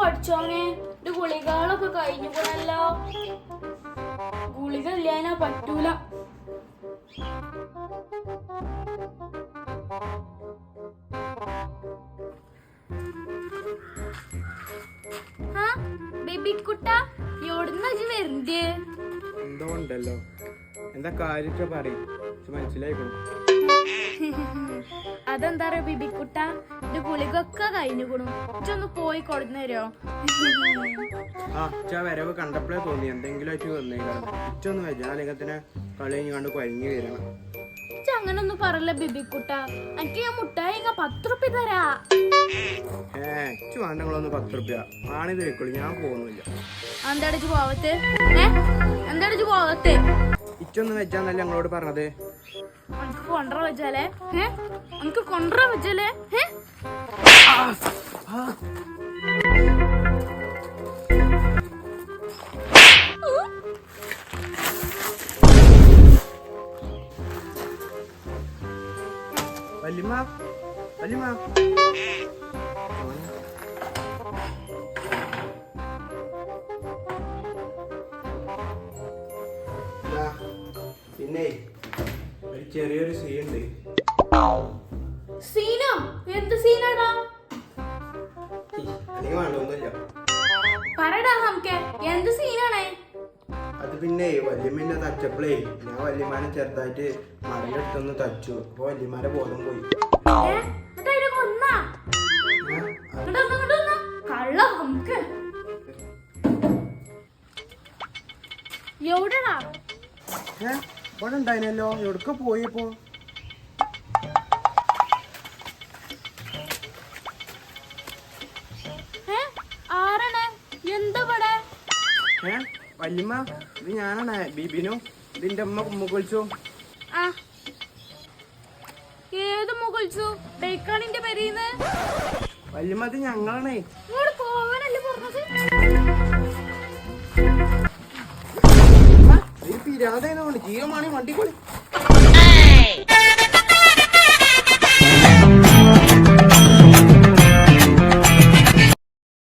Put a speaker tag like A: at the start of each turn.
A: പഠിച്ചോനെ? എന്റെ ഗുളികകളൊക്കെ കഴിഞ്ഞു പോണല്ലോ ഗുളിക ഇല്ലാനാ പറ്റൂല ബേബിക്കുട്ട എവിടുന്ന വരുന്നത്?
B: എന്തോ ഉണ്ടല്ലോ. എന്താ കാര്യത്തെ പറയും മനസ്സിലായിക്കണു?
A: അതെന്താ പറയാ ബിബിക്കുട്ട? എന്റെ ഗുളികൊക്കെ കഴിഞ്ഞുകൂടും ഇച്ചൊന്ന് പോയി കൊടുന്നേരോ
B: ആ ഇച്ച വരവ് കണ്ടപ്പോഴേ തോന്നി. എന്തെങ്കിലും ആയിട്ട് വന്നേക്കാണ്. ഇച്ചൊന്ന് കളി കണ്ട് വരണം.
A: ഇജ്ജ് അങ്ങനൊന്നും പറയല്ല ബിബിക്കുട്ട. എനിക്ക് ഞാൻ മുട്ടായി ഇങ്ങ പത്ത് റുപ്യ തരാ.
B: ഏ ഇച്ചു വേണ്ട നിങ്ങളൊന്ന് പത്ത് റുപ്യ ആണിത് വെക്കുള്ളൂ. ഞാൻ പോകുന്നില്ല
A: എന്താടാ ഇജ്ജ് പോവത്ത്? ഏ? പോവത്ത്?
B: ഇച്ചൊന്ന് വെച്ചാന്നല്ല ഞങ്ങളോട് പറഞ്ഞത്?
A: എനിക്ക് കൊണ്ടറ വെച്ചാലേ? വെച്ചാലേ?
B: വല്യമ്മ വല്യമ്മ. പിന്നെ ഒരു ചെറിയൊരു സീ ഉണ്ട്
A: സീനോ? എന്ത് സീനാടാ?
B: അല്ലെങ്കിൽ വേണ്ട ഒന്നുമില്ല
A: പറയടാ നമുക്ക് എന്ത് സീനാണേ?
B: അത് പിന്നെ വല്യമ്മേനെ തച്ചപ്പളേ ഞാൻ വല്യമാനെ ചെറുതായിട്ട് മടലെടുത്തൊന്ന് തച്ചു അപ്പൊ വല്യമാരെ ബോധം പോയി.
A: എവിടെടാ?
B: ഇവിടെ ഉണ്ടായിരുന്നല്ലോ എവിടെക്ക് പോയി ഇപ്പോ
A: ഏ? ആരാണ്? എന്താ ഇവിടെ
B: ഏ? വല്യമ്മ ഇത് ഞാനാണ്. ബിബിനു ഇതിന്റെ അമ്മ
A: മുകളിച്ചു ഏത് മുകളിച്ചു ബേക്കാണിന്റെ പെരീന്ന്?
B: വല്യമ്മ ഇത് ഞങ്ങളാണേ.
A: പോവാനല്ലേ പറഞ്ഞത്?
B: പിരാതായതുകൊണ്ട് ജീവമാണി വണ്ടി കൊളി